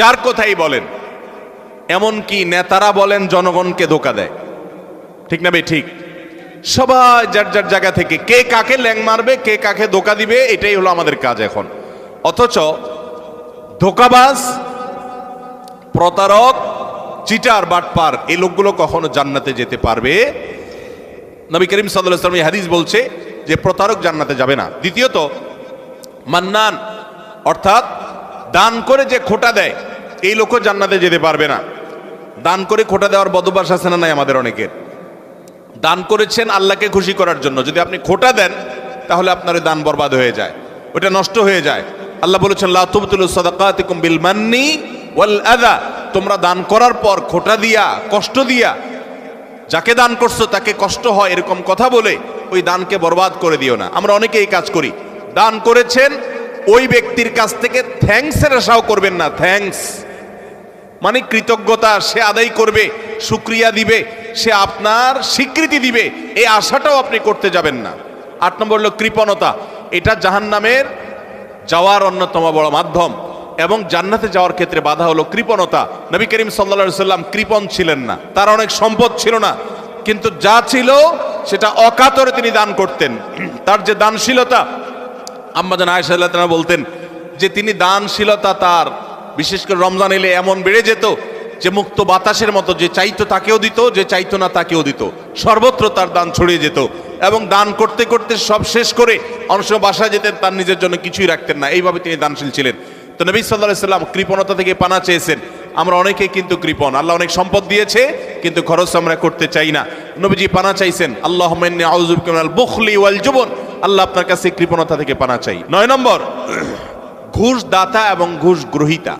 যার কথাই বলেন। এমনকি নেতারা বলেন জনগণকে ধোকা দেয়। ঠিক না ভাই ঠিক? সবাই যার যার জায়গা থেকে, কে কাকে ল্যাং মারবে, কে কাকে ধোকা দিবে, এটাই হলো আমাদের কাজ এখন। অথচ ধোকাবাজ, প্রতারক, চিটার, বাটপার, এই লোকগুলো কখনো জান্নাতে যেতে পারবে? নবী করিম সাল্লাহ ইসলাম হাদিস বলছে যে প্রতারক জান্নাতে যাবে না। দ্বিতীয়ত, মান্নান, অর্থাৎ দান করে যে খোটা দেয়, এই লোকও জান্নাতে যেতে পারবে না। দান করে খোটা দেওয়ার বদভ্যাস আছে না নাই আমাদের অনেকের? দান করেছেন আল্লাহকে খুশি করার জন্য। যদি আপনি খোটা দেন, তাহলে আপনার দান বরবাদ হয়ে যায়। ওটা নষ্ট হয়ে যায়। আল্লাহ বলেছেন, লা তুবতুলু সাদাকাতিকুম বিল মান্নি ওয়াল আযা। তোমরা দান করার পর খোটা দিয়া, কষ্ট দিয়া, যাকে দান করছ তাকে কষ্ট হয় এরকম কথা বলে, ওই দানকে বরবাদ করে দিও না। আমরা অনেকে এই কাজ করি। দান করেছেন ওই ব্যক্তির কাছ থেকে থ্যাঙ্কসের আশাও করবেন না থ্যাঙ্কস মানে কৃতজ্ঞতা, সে আদায় করবে, সুক্রিয়া দিবে, সে আপনার স্বীকৃতি দিবে, এই আশাটাও আপনি করতে যাবেন না। আট নম্বর হলো কৃপণতা, এটা জাহান নামের যাওয়ার অন্যতম বড় মাধ্যম এবং জান্নাতে যাওয়ার ক্ষেত্রে বাধা হলো কৃপণতা। নবী করিম সাল্লা সাল্লাম কৃপণ ছিলেন না, তার অনেক সম্পদ ছিল না, কিন্তু যা ছিল সেটা অকাতরে তিনি দান করতেন। তার যে দানশীলতা আম্মাজান আয়সাল্লাহ বলতেন যে তিনি দানশীলতা তার, বিশেষ করে রমজান এলে এমন বেড়ে যেত যে মুক্ত বাতাসের মতো যে চাইতো তাকেও দিত, যে চাইতো না তাকেও দিত। সর্বত্র তার দান ছড়িয়ে যেত এবং দান করতে করতে সব শেষ করে অনেক সময় বাসায় যেতেন, তার নিজের জন্য কিছুই রাখতেন না। এইভাবে তিনি দানশীল ছিলেন। তো নবী সাল্লাহ সাল্লাম কৃপণতা থেকে পানা চেয়েছেন। আমরা অনেকেই কিন্তু কৃপণ। আল্লাহ অনেক সম্পদ দিয়েছে, কিন্তু খরচ আমরা করতে চাই না। নবীজি পানা চাইছেন আল্লাহ বুখলি ওয়াল জুবন। আল্লাহ আপনার কাছে কৃপণতা থেকে পানা চাই। নয় নম্বর ঘুষ দাতা এবং ঘুষ গ্রহিতা